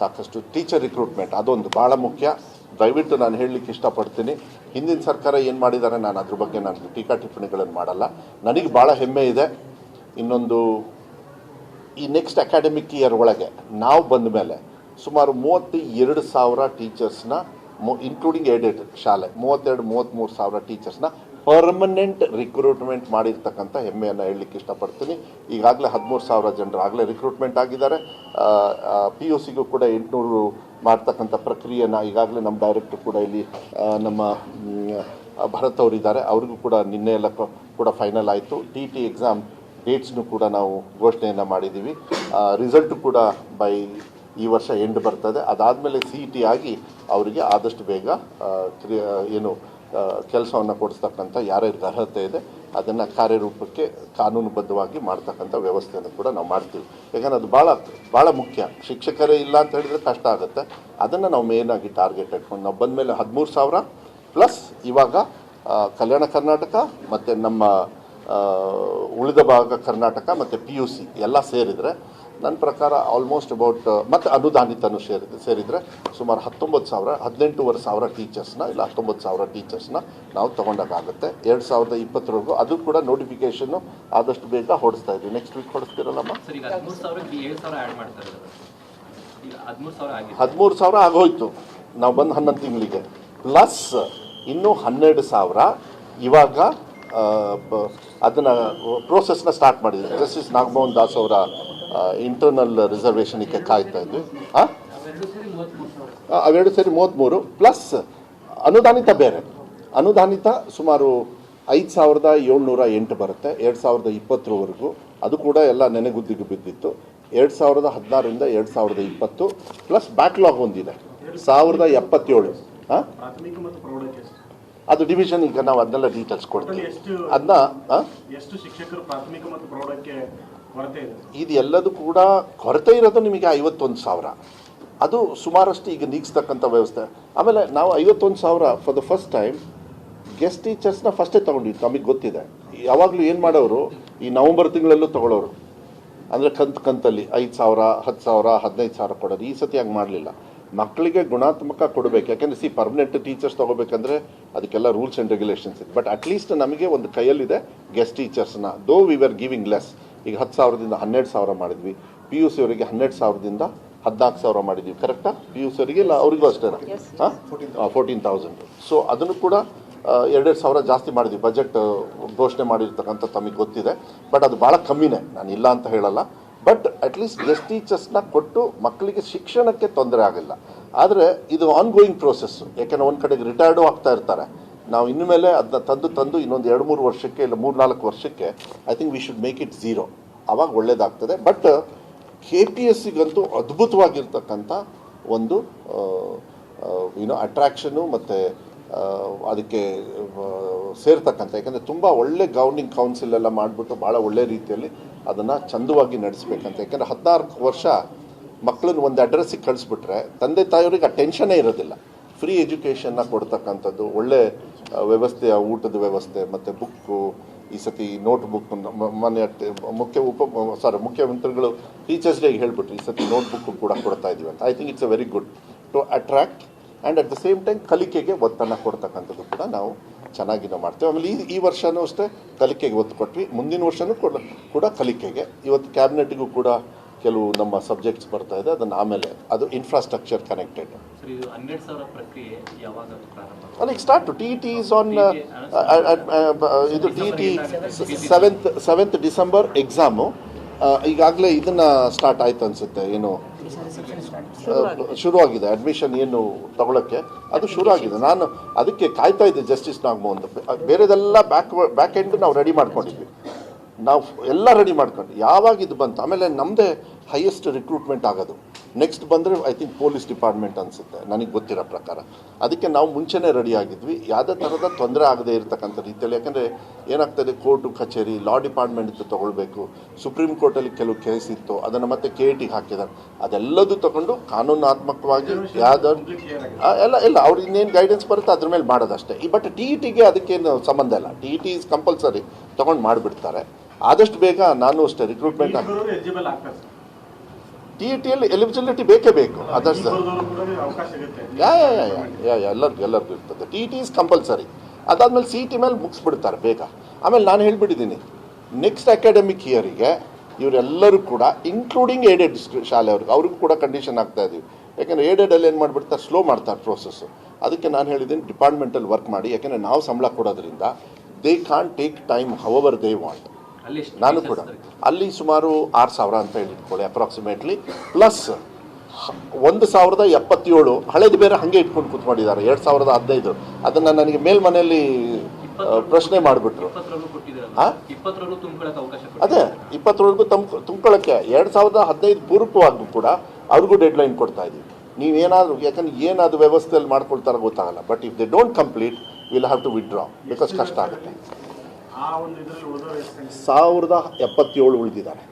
ಸಾಕಷ್ಟು teacher recruitment ಅದೊಂದು ಭಾಳ ಮುಖ್ಯ. ದಯವಿಟ್ಟು ನಾನು ಹೇಳಲಿಕ್ಕೆ ಇಷ್ಟಪಡ್ತೀನಿ. ಹಿಂದಿನ ಸರ್ಕಾರ ಏನು ಮಾಡಿದ್ದಾರೆ ನಾನು ಅದ್ರ ಬಗ್ಗೆ ನಾನು ಟೀಕಾ ಟಿಪ್ಪಣಿಗಳನ್ನು ಮಾಡಲ್ಲ. ನನಗೆ ಭಾಳ ಹೆಮ್ಮೆ ಇದೆ. ಇನ್ನೊಂದು, ಈ ನೆಕ್ಸ್ಟ್ ಅಕಾಡೆಮಿಕ್ ಇಯರ್ ಒಳಗೆ ನಾವು ಬಂದ ಮೇಲೆ ಸುಮಾರು ಮೂವತ್ತು ಎರಡು ಸಾವಿರ ಟೀಚರ್ಸ್ನ ಇನ್ಕ್ಲೂಡಿಂಗ್ ಏಡೆಡ್ ಶಾಲೆ, ಮೂವತ್ತೆರಡು ಮೂವತ್ತ್ಮೂರು ಸಾವಿರ ಟೀಚರ್ಸ್ನ ಪರ್ಮನೆಂಟ್ ರಿಕ್ರೂಟ್ಮೆಂಟ್ ಮಾಡಿರ್ತಕ್ಕಂಥ ಹೆಮ್ಮೆಯನ್ನು ಹೇಳಲಿಕ್ಕೆ ಇಷ್ಟಪಡ್ತೀನಿ. ಈಗಾಗಲೇ ಹದಿಮೂರು ಸಾವಿರ ಜನರು ಆಗಲೇ ರಿಕ್ರೂಟ್ಮೆಂಟ್ ಆಗಿದ್ದಾರೆ. ಪಿ ಯು ಸಿಗೂ ಕೂಡ ಎಂಟುನೂರು ಮಾಡ್ತಕ್ಕಂಥ ಪ್ರಕ್ರಿಯೆನ ಈಗಾಗಲೇ ನಮ್ಮ ಡೈರೆಕ್ಟರ್ ಕೂಡ ಇಲ್ಲಿ ನಮ್ಮ ಭರತ್ ಅವರಿದ್ದಾರೆ. ಅವ್ರಿಗೂ ಕೂಡ ನಿನ್ನೆ ಎಲ್ಲ ಕೂಡ ಫೈನಲ್ ಆಯಿತು. ಟಿ ಟಿ ಎಕ್ಸಾಮ್ ಡೇಟ್ಸ್ನು ಕೂಡ ನಾವು ಘೋಷಣೆಯನ್ನು ಮಾಡಿದ್ದೀವಿ. ರಿಸಲ್ಟ್ ಕೂಡ ಬೈ ಈ ವರ್ಷ ಎಂಡ್ ಬರ್ತದೆ. ಅದಾದಮೇಲೆ ಸಿ ಇ ಟಿ ಆಗಿ ಅವರಿಗೆ ಆದಷ್ಟು ಬೇಗ ಏನು ಕೆಲಸವನ್ನು ಕೊಡಿಸ್ತಕ್ಕಂಥ ಯಾರ್ಯಾರಿಗೆ ಅರ್ಹತೆ ಇದೆ, ಅದನ್ನು ಕಾರ್ಯರೂಪಕ್ಕೆ ಕಾನೂನುಬದ್ಧವಾಗಿ ಮಾಡ್ತಕ್ಕಂಥ ವ್ಯವಸ್ಥೆಯನ್ನು ಕೂಡ ನಾವು ಮಾಡ್ತೀವಿ. ಯಾಕಂದರೆ ಅದು ಭಾಳ ಭಾಳ ಮುಖ್ಯ. ಶಿಕ್ಷಕರೇ ಇಲ್ಲ ಅಂತ ಹೇಳಿದರೆ ಕಷ್ಟ ಆಗುತ್ತೆ. ಅದನ್ನು ನಾವು ಮೇಯ್ನಾಗಿ ಟಾರ್ಗೆಟ್ ಇಟ್ಕೊಂಡು ನಾವು ಬಂದಮೇಲೆ ಹದಿಮೂರು ಸಾವಿರ ಪ್ಲಸ್ ಇವಾಗ ಕಲ್ಯಾಣ ಕರ್ನಾಟಕ ಮತ್ತು ನಮ್ಮ ಉಳಿದ ಭಾಗ ಕರ್ನಾಟಕ ಮತ್ತು ಪಿ ಯು ಸಿ ಎಲ್ಲ ಸೇರಿದರೆ ನನ್ನ ಪ್ರಕಾರ ಆಲ್ಮೋಸ್ಟ್ ಅಬೌಟ್ ಮತ್ತು ಅನುದಾನಿತನು ಸೇರಿದೆ ಸೇರಿದರೆ ಸುಮಾರು ಹತ್ತೊಂಬತ್ತು ಸಾವಿರ ಹದಿನೆಂಟೂವರೆ ಸಾವಿರ ಟೀಚರ್ಸ್ನ ಇಲ್ಲ ಹತ್ತೊಂಬತ್ತು ಸಾವಿರ ಟೀಚರ್ಸ್ನ ನಾವು ತೊಗೊಂಡಾಗುತ್ತೆ ಎರಡು ಸಾವಿರದ ಇಪ್ಪತ್ತರವರೆಗೂ ಅದು ಕೂಡ ನೋಟಿಫಿಕೇಷನ್ನು ಆದಷ್ಟು ಬೇಗ ಹೊಡಿಸ್ತಾ ಇದ್ವಿ. ನೆಕ್ಸ್ಟ್ ವೀಕ್ ಹೊಡಿಸ್ತೀರಲ್ಲಮ್ಮ? ಹದಿಮೂರು ಸಾವಿರ ಆಗೋಯ್ತು. ನಾವು ಬಂದು ಹನ್ನೊಂದು ತಿಂಗಳಿಗೆ. ಪ್ಲಸ್ ಇನ್ನೂ ಹನ್ನೆರಡು ಸಾವಿರ ಇವಾಗ ಅದನ್ನು ಪ್ರೋಸೆಸ್ನ ಸ್ಟಾರ್ಟ್ ಮಾಡಿದ್ವಿ ಜಸ್ಟಿಸ್ ನಾಗಮೋಹನ್ ದಾಸ್ ಅವರ ಇಂಟರ್ನಲ್ ರಿಸರ್ವೇಷನ್ಗೆ ಕಾಯ್ತಾ ಇದ್ವಿ. ಅವೆರಡು ಸೇರಿ ಮೂವತ್ತ್ಮೂರು ಪ್ಲಸ್ ಅನುದಾನಿತ ಬೇರೆ. ಅನುದಾನಿತ ಸುಮಾರು ಐದು ಸಾವಿರದ ಏಳ್ನೂರ ಎಂಟು ಬರುತ್ತೆ ಎರಡು ಸಾವಿರದ ಇಪ್ಪತ್ತರವರೆಗೂ. ಅದು ಕೂಡ ಎಲ್ಲ ನೆನೆಗುದ್ದಿಗೆ ಬಿದ್ದಿತ್ತು. ಎರಡು ಸಾವಿರದ ಹದಿನಾರರಿಂದ ಎರಡು ಸಾವಿರದ ಇಪ್ಪತ್ತು ಪ್ಲಸ್ ಬ್ಯಾಕ್ಲಾಗ್ ಒಂದಿದೆ. ಸಾವಿರದ ಎಪ್ಪತ್ತೇಳು. ಹಾಂ? ಅದು ಡಿವಿಷನ್ ಈಗ ನಾವು ಅದನ್ನೆಲ್ಲ ಡೀಟೇಲ್ಸ್ ಕೊಡ್ತೀವಿ. ಎಷ್ಟು ಅದನ್ನ ಇದೆ ಎಲ್ಲದೂ ಕೂಡ ಕೊರತೆ ಇರೋದು ನಿಮಗೆ ಐವತ್ತೊಂದು ಸಾವಿರ. ಅದು ಸುಮಾರಷ್ಟು ಈಗ ನೀಗಿಸ್ತಕ್ಕಂಥ ವ್ಯವಸ್ಥೆ. ಆಮೇಲೆ ನಾವು ಐವತ್ತೊಂದು ಸಾವಿರ for the first time guest ಟೀಚರ್ಸ್ನ ಫಸ್ಟೇ ತೊಗೊಂಡಿದ್ದು, ನಮಗೆ ಗೊತ್ತಿದೆ. ಯಾವಾಗಲೂ ಏನು ಮಾಡೋರು, ಈ ನವಂಬರ್ ತಿಂಗಳಲ್ಲೂ ತಗೊಳ್ಳೋರು ಅಂದರೆ ಕಂತು ಕಂತಲ್ಲಿ ಐದು ಸಾವಿರ, ಹತ್ತು ಸಾವಿರ, ಹದಿನೈದು ಸಾವಿರ ಕೊಡೋದು. ಈ ಸತಿ ಹಂಗೆ ಮಾಡಲಿಲ್ಲ. ಮಕ್ಕಳಿಗೆ ಗುಣಾತ್ಮಕ ಕೊಡಬೇಕು. ಯಾಕೆಂದರೆ ಸಿ ಪರ್ಮನೆಂಟ್ ಟೀಚರ್ಸ್ ತೊಗೋಬೇಕಂದ್ರೆ ಅದಕ್ಕೆಲ್ಲ ರೂಲ್ಸ್ ಆ್ಯಂಡ್ ರೆಗ್ಯುಲೇಷನ್ಸ್ ಇದೆ. ಬಟ್ ಅಟ್ಲೀಸ್ಟ್ ನಮಗೆ ಒಂದು ಕೈಯಲ್ಲಿದೆ ಗೆಸ್ಟ್ ಟೀಚರ್ಸ್ನ ದೋ ವಿ ಆರ್ ಗಿವಿಂಗ್ ಲೆಸ್ ಈಗ ಹತ್ತು ಸಾವಿರದಿಂದ ಹನ್ನೆರಡು ಸಾವಿರ ಮಾಡಿದ್ವಿ. ಪಿ ಯು ಸಿ ಅವರಿಗೆ ಹನ್ನೆರಡು ಸಾವಿರದಿಂದ ಹದಿನಾಲ್ಕು ಸಾವಿರ ಮಾಡಿದ್ವಿ. ಕರೆಕ್ಟಾ ಪಿ ಯು ಸಿ ಅವರಿಗೆ ಇಲ್ಲ ಅವರಿಗೂ ಅಷ್ಟೇನಾ ಹಾಂ? ಫೋರ್ಟೀನ್ ತೌಸಂಡ್ ಸೊ ಅದನ್ನು ಕೂಡ ಎರಡೆರಡು ಸಾವಿರ ಜಾಸ್ತಿ ಮಾಡಿದ್ವಿ. ಬಜೆಟ್ ಘೋಷಣೆ ಮಾಡಿರ್ತಕ್ಕಂಥ ತಮಗೆ ಗೊತ್ತಿದೆ. ಬಟ್ ಅದು ಭಾಳ ಕಮ್ಮಿನೇ. ನಾನು ಇಲ್ಲ ಅಂತ ಹೇಳಲ್ಲ. ಬಟ್ ಅಟ್ಲೀಸ್ಟ್ ಗೆಸ್ಟ್ ಟೀಚರ್ಸ್ನ ಕೊಟ್ಟು ಮಕ್ಕಳಿಗೆ ಶಿಕ್ಷಣಕ್ಕೆ ತೊಂದರೆ ಆಗಿಲ್ಲ. ಆದರೆ ಇದು ಆನ್ ಗೋಯಿಂಗ್ ಪ್ರೋಸೆಸ್ಸು ಯಾಕೆಂದರೆ ಒಂದು ಕಡೆಗೆ ರಿಟೈರ್ಡು ಆಗ್ತಾ ಇರ್ತಾರೆ. ನಾವು ಇನ್ನು ಮೇಲೆ ಅದನ್ನ ತಂದು ತಂದು ಇನ್ನೊಂದು ಎರಡು ಮೂರು ವರ್ಷಕ್ಕೆ ಇಲ್ಲ ಮೂರು ನಾಲ್ಕು ವರ್ಷಕ್ಕೆ I think we should make it zero ಅವಾಗ ಒಳ್ಳೇದಾಗ್ತದೆ. ಬಟ್ ಕೆ ಪಿ ಎಸ್ ಸಿಗಂತೂ ಅದ್ಭುತವಾಗಿರ್ತಕ್ಕಂಥ ಒಂದು ಏನೋ ಅಟ್ರಾಕ್ಷನು ಮತ್ತು ಅದಕ್ಕೆ ಸೇರ್ತಕ್ಕಂಥ, ಯಾಕಂದರೆ ತುಂಬ ಒಳ್ಳೆ ಗೌರ್ನಿಂಗ್ ಕೌನ್ಸಿಲ್ ಎಲ್ಲ ಮಾಡಿಬಿಟ್ಟು ಭಾಳ ಒಳ್ಳೆ ರೀತಿಯಲ್ಲಿ ಅದನ್ನು ಚಂದವಾಗಿ ನಡೆಸ್ಬೇಕಂತ. ಯಾಕಂದರೆ ಹದಿನಾಲ್ಕು ವರ್ಷ ಮಕ್ಕಳನ್ನ ಒಂದು ಅಡ್ರೆಸ್ಸಿಗೆ ಕಳಿಸ್ಬಿಟ್ರೆ, ತಂದೆ ತಾಯಿಯವ್ರಿಗೆ ಆ ಟೆನ್ಷನೇ ಇರೋದಿಲ್ಲ. ಫ್ರೀ ಎಜುಕೇಷನ್ನ ಕೊಡ್ತಕ್ಕಂಥದ್ದು, ಒಳ್ಳೆ ಆ, ವ್ಯವಸ್ಥೆಯ ಊಟದ ವ್ಯವಸ್ಥೆ ಮತ್ತು ಬುಕ್ಕು ಈ ಸತಿ ನೋಟ್ ಬುಕ್ ಮುಖ್ಯ ಉಪ ಸಾರಿ ಮುಖ್ಯಮಂತ್ರಿಗಳು ಟೀಚರ್ಸ್ ಡೇಗೆ ಹೇಳ್ಬಿಟ್ರು ಈ ಸತಿ ನೋಟ್ ಬುಕ್ ಕೂಡ ಕೊಡ್ತಾ ಇದೀವಿ ಅಂತ. I think it's a very good to attract and at the same time ಕಲಿಕೆಗೆ ಒತ್ತನ್ನು ಕೊಡ್ತಕ್ಕಂಥದ್ದು ಕೂಡ ನಾವು ಚೆನ್ನಾಗಿ ನಾವು ಮಾಡ್ತೇವೆ. ಆಮೇಲೆ ಈ ಈ ವರ್ಷವೂ ಅಷ್ಟೇ ಕಲಿಕೆಗೆ ಒತ್ತು ಕೊಟ್ವಿ. ಮುಂದಿನ ವರ್ಷನೂ ಕೂಡ ಕೂಡ ಕಲಿಕೆಗೆ. ಇವತ್ತು ಕ್ಯಾಬಿನೆಟ್ಗೂ ಕೂಡ ಕೆಲವು ನಮ್ಮ ಸಬ್ಜೆಕ್ಟ್ಸ್ ಬರ್ತಾ ಇದೆ ಅದನ್ನು ಆಮೇಲೆ ಅದು ಇನ್ಫ್ರಾಸ್ಟ್ರಕ್ಚರ್ ಕನೆಕ್ಟೆಡ್ ಅಲ್ಲಿ start T T is on ಇದು T T seventh seventh December exam ಈಗಾಗಲೇ ಇದನ್ನ ಸ್ಟಾರ್ಟ್ ಆಯ್ತು ಅನ್ಸುತ್ತೆ ಏನು ಶುರುವಾಗಿದೆ. ಅಡ್ಮಿಷನ್ ಏನು ತಗೊಳಕ್ಕೆ. ಅದು ಶುರು ಆಗಿದೆ. ನಾನು ಅದಕ್ಕೆ ಕಾಯ್ತಾ ಇದ್ದೆ ಜಸ್ಟಿಸ್ ನಾಗಮೋಹನ್ ಬೇರೆದೆಲ್ಲ ಬ್ಯಾಕ್ ಬ್ಯಾಕ್ ಎಂಡ್ ನಾವು ರೆಡಿ ಮಾಡ್ಕೊಂಡಿದ್ವಿ. ನಾವು ಎಲ್ಲ ರೆಡಿ ಮಾಡ್ಕೊಂಡು ಯಾವಾಗ ಇದು ಬಂತು? ಆಮೇಲೆ ನಮ್ಮದೇ ಹೈಯೆಸ್ಟ್ ರಿಕ್ರೂಟ್ಮೆಂಟ್ ಆಗೋದು. ನೆಕ್ಸ್ಟ್ ಬಂದರೆ ಐ ಥಿಂಕ್ ಪೊಲೀಸ್ ಡಿಪಾರ್ಟ್ಮೆಂಟ್ ಅನಿಸುತ್ತೆ ನನಗೆ ಗೊತ್ತಿರೋ ಪ್ರಕಾರ. ಅದಕ್ಕೆ ನಾವು ಮುಂಚೆನೇ ರೆಡಿ ಆಗಿದ್ವಿ. ಯಾವುದೇ ಥರದ ತೊಂದರೆ ಆಗದೇ ಇರತಕ್ಕಂಥ ರೀತಿಯಲ್ಲಿ ಯಾಕಂದರೆ ಏನಾಗ್ತದೆ ಕೋರ್ಟು ಕಚೇರಿ ಲಾ ಡಿಪಾರ್ಟ್ಮೆಂಟ್ ತೊಗೊಳ್ಬೇಕು. ಸುಪ್ರೀಂ ಕೋರ್ಟಲ್ಲಿ ಕೆಲವು ಕೇಸ್ ಇತ್ತು ಅದನ್ನು ಮತ್ತೆ ಕೆ ಟಿಗೆ ಹಾಕಿದ್ದಾರೆ. ಅದೆಲ್ಲದೂ ತಗೊಂಡು ಕಾನೂನಾತ್ಮಕವಾಗಿ ಯಾವುದಾದ್ರು ಎಲ್ಲ ಇಲ್ಲ ಅವ್ರು ಇನ್ನೇನು ಗೈಡೆನ್ಸ್ ಬರುತ್ತೆ ಅದ್ರ ಮೇಲೆ ಮಾಡೋದಷ್ಟೇ. ಈ ಬಟ್ ಟಿ ಟಿಗೆ ಅದಕ್ಕೇನು ಸಂಬಂಧ ಇಲ್ಲ. ಟಿ ಟಿ ಇಸ್ ಕಂಪಲ್ಸರಿ ತೊಗೊಂಡು ಮಾಡಿಬಿಡ್ತಾರೆ. ಆದಷ್ಟು ಬೇಗ ನಾನು ಅಷ್ಟೇ ರಿಕ್ರೂಟ್ಮೆಂಟ್ ಟಿ ಇ ಟಿಯಲ್ಲಿ ಎಲಿಜಿಬಿಲಿಟಿ ಬೇಕೇ ಬೇಕು ಅದರ್ಸ್ ಸಿಗುತ್ತೆ ಯಾ ಯಾ ಯಾ ಯಾ ಯಾ ಯಾ ಎಲ್ಲರಿಗೂ ಎಲ್ಲರಿಗೂ ಇರ್ತದೆ. ಟಿ ಟಿ ಇಸ್ ಕಂಪಲ್ಸರಿ ಅದಾದ್ಮೇಲೆ ಸಿ ಟಿ ಮೇಲೆ ಮುಗಿಸ್ಬಿಡ್ತಾರೆ ಬೇಗ. ಆಮೇಲೆ ನಾನು ಹೇಳ್ಬಿಟ್ಟಿದ್ದೀನಿ ನೆಕ್ಸ್ಟ್ ಅಕಾಡೆಮಿಕ್ ಇಯರಿಗೆ ಇವರೆಲ್ಲರೂ ಕೂಡ ಇನ್ಕ್ಲೂಡಿಂಗ್ ಏಡೆಡ್ ಶಾಲೆಯವ್ರಿಗೆ ಅವ್ರಿಗೂ ಕೂಡ ಕಂಡೀಷನ್ ಆಗ್ತಾ ಇದೀವಿ. ಯಾಕೆಂದರೆ ಏಡೆಡಲ್ಲಿ ಏನು ಮಾಡಿಬಿಡ್ತಾರೆ ಸ್ಲೋ ಮಾಡ್ತಾರೆ ಪ್ರೋಸೆಸ್ಸು ಅದಕ್ಕೆ ನಾನು ಹೇಳಿದ್ದೀನಿ ಡಿಪಾರ್ಟ್ಮೆಂಟಲ್ಲಿ ವರ್ಕ್ ಮಾಡಿ. ಯಾಕೆಂದರೆ ನಾವು ಸಂಬಳ ಕೊಡೋದ್ರಿಂದ they can take time hour they want ನಾನು ಕೂಡ. ಅಲ್ಲಿ ಸುಮಾರು ಆರು ಸಾವಿರ ಅಂತ ಹೇಳಿಟ್ಕೊಳ್ಳಿ ಅಪ್ರಾಕ್ಸಿಮೇಟ್ಲಿ ಪ್ಲಸ್ ಒಂದು ಸಾವಿರದ ಎಪ್ಪತ್ತೇಳು ಹಳೇದು ಬೇರೆ ಹಾಗೆ ಇಟ್ಕೊಂಡು ಕೂತ್ಕೊಂಡಿದ್ದಾರೆ ಎರಡು ಸಾವಿರದ ಹದಿನೈದು. ಅದನ್ನು ನನಗೆ ಮೇಲ್ಮನೆಯಲ್ಲಿ ಪ್ರಶ್ನೆ ಮಾಡಿಬಿಟ್ರು. ಅದೇ? ಇಪ್ಪತ್ತರವರೆಗೂ ತಮ್ ತುಂಬ್ಕೊಳ್ಳೋಕ್ಕೆ ಎರಡು ಸಾವಿರದ ಹದಿನೈದು ಪೂರ್ವಕವಾಗೂ ಕೂಡ ಅವ್ರಿಗೂ ಡೆಡ್ ಲೈನ್ ಕೊಡ್ತಾ ಇದ್ದೀವಿ. ನೀವೇನಾದರೂ ಯಾಕಂದ್ರೆ ಏನಾದರೂ ವ್ಯವಸ್ಥೆಯಲ್ಲಿ ಮಾಡ್ಕೊಳ್ತಾರೋ ಗೊತ್ತಾಗಲ್ಲ. But if they don't complete will have to withdraw because ಕಷ್ಟ ಆಗುತ್ತೆ? ಸಾವಿರದ ಎಪ್ಪತ್ತೇಳು ಉಳಿದಿದ್ದಾರೆ.